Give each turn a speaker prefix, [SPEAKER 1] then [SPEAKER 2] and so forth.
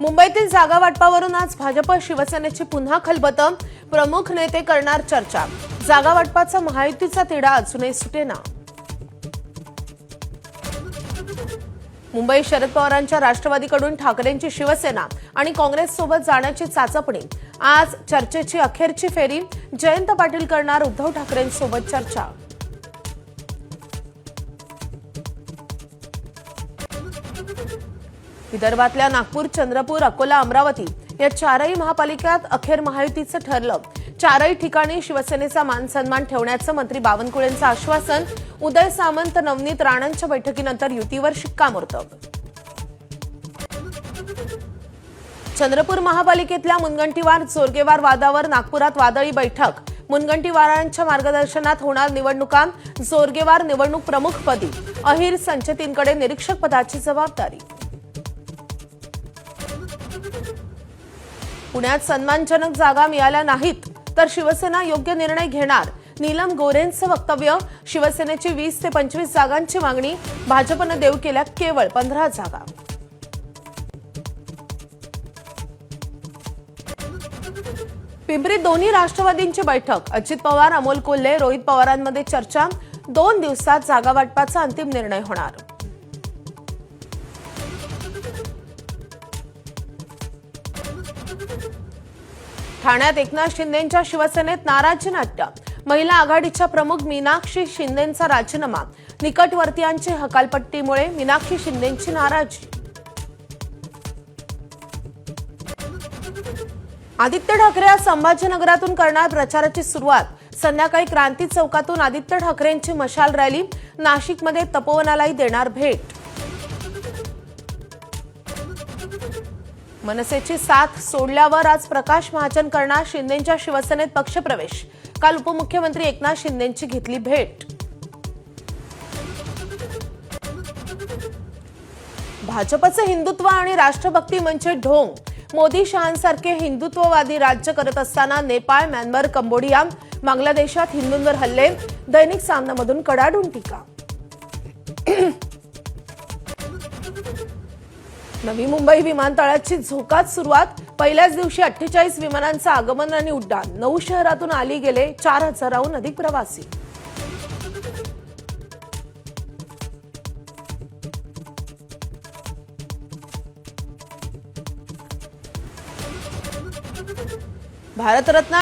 [SPEAKER 1] मुंबईतील जागा वाटपावरून आज भाजप शिवसेनेची पुन्हा खलबत. प्रमुख नेते करणार चर्चा. जागा वाटपाचा महायुतीचा तिढा अजूनही सुटेना. मुंबई शरद पवारांच्या राष्ट्रवादीकडून ठाकरेंची शिवसेना आणि काँग्रेससोबत जाण्याची चाचपणी. आज चर्चेची अखेरची फेरी. जयंत पाटील करणार उद्धव ठाकरेंसोबत चर्चा. विदर्भातल्या नागपूर चंद्रपूर अकोला अमरावती या चारही महापालिकात अखेर महायुतीचं ठरलं. चारही ठिकाणी शिवसेनेचा मान सन्मान ठेवण्याचं मंत्री बावनकुळेंचं आश्वासन उदय सामंत नवनीत राणांच्या बैठकीनंतर युतीवर शिक्कामोर्तब चंद्रपूर महापालिकेतल्या मुनगंटीवार जोरगेवार वादावर नागपुरात वादळी बैठक. मुनगंटीवारांच्या मार्गदर्शनात होणार निवडणुका जोरगेवार निवडणूक प्रमुखपदी अहिर संचतींकडे निरीक्षक पदाची जबाबदारी. पुण्यात सन्मानजनक जागा मिळाल्या नाहीत तर शिवसेना योग्य निर्णय घेणार. नीलम गोरेंचं वक्तव्य शिवसेनेची वीस ते पंचवीस जागांची मागणी भाजपनं देऊ केल्या केवळ पंधरा जागा. पिंपरीत दोन्ही राष्ट्रवादींची बैठक अजित पवार अमोल कोल्हे रोहित पवारांमध्ये चर्चा दोन दिवसात जागा वाटपाचा अंतिम निर्णय होणार. ठाण्यात एकनाथ शिंदेंच्या शिवसेनेत नाराजी नाट्य. महिला आघाडीच्या प्रमुख मीनाक्षी शिंदेंचा राजीनामा. निकटवर्तीयांची हकालपट्टीमुळे मीनाक्षी शिंदेंची नाराजी. आदित्य ठाकरे आज संभाजीनगरातून करणार प्रचाराची सुरुवात. संध्याकाळी क्रांती चौकातून आदित्य ठाकरेंची मशाल रॅली. नाशिकमध्ये तपोवनालाही देणार भेट. मनसेची साथ सोडल्यावर आज प्रकाश महाजन करणार शिंदेच्या शिवसेनेत पक्षप्रवेश. काल उपमुख्यमंत्री एकनाथ शिंदेची घेतली भेट. भाजपचे हिंदुत्व आणि राष्ट्रभक्ती म्हणजे ढोंग. मोदी शहांसारखे हिंदुत्ववादी राज्य करत असताना नेपाळ म्यानमार कंबोडिया बांगलादेशात हिंदूंवर हल्ले. दैनिक सामनामधून कडाडून टीका. नवी मुंबई विमानतळाची झोकात सुरुवात. पहिल्याच दिवशी अठ्ठेचाळीस विमानांचं आगमन आणि उड्डाण. नऊ शहरातून आली गेले चार हजाराहून अधिक प्रवासी. भारतरत्न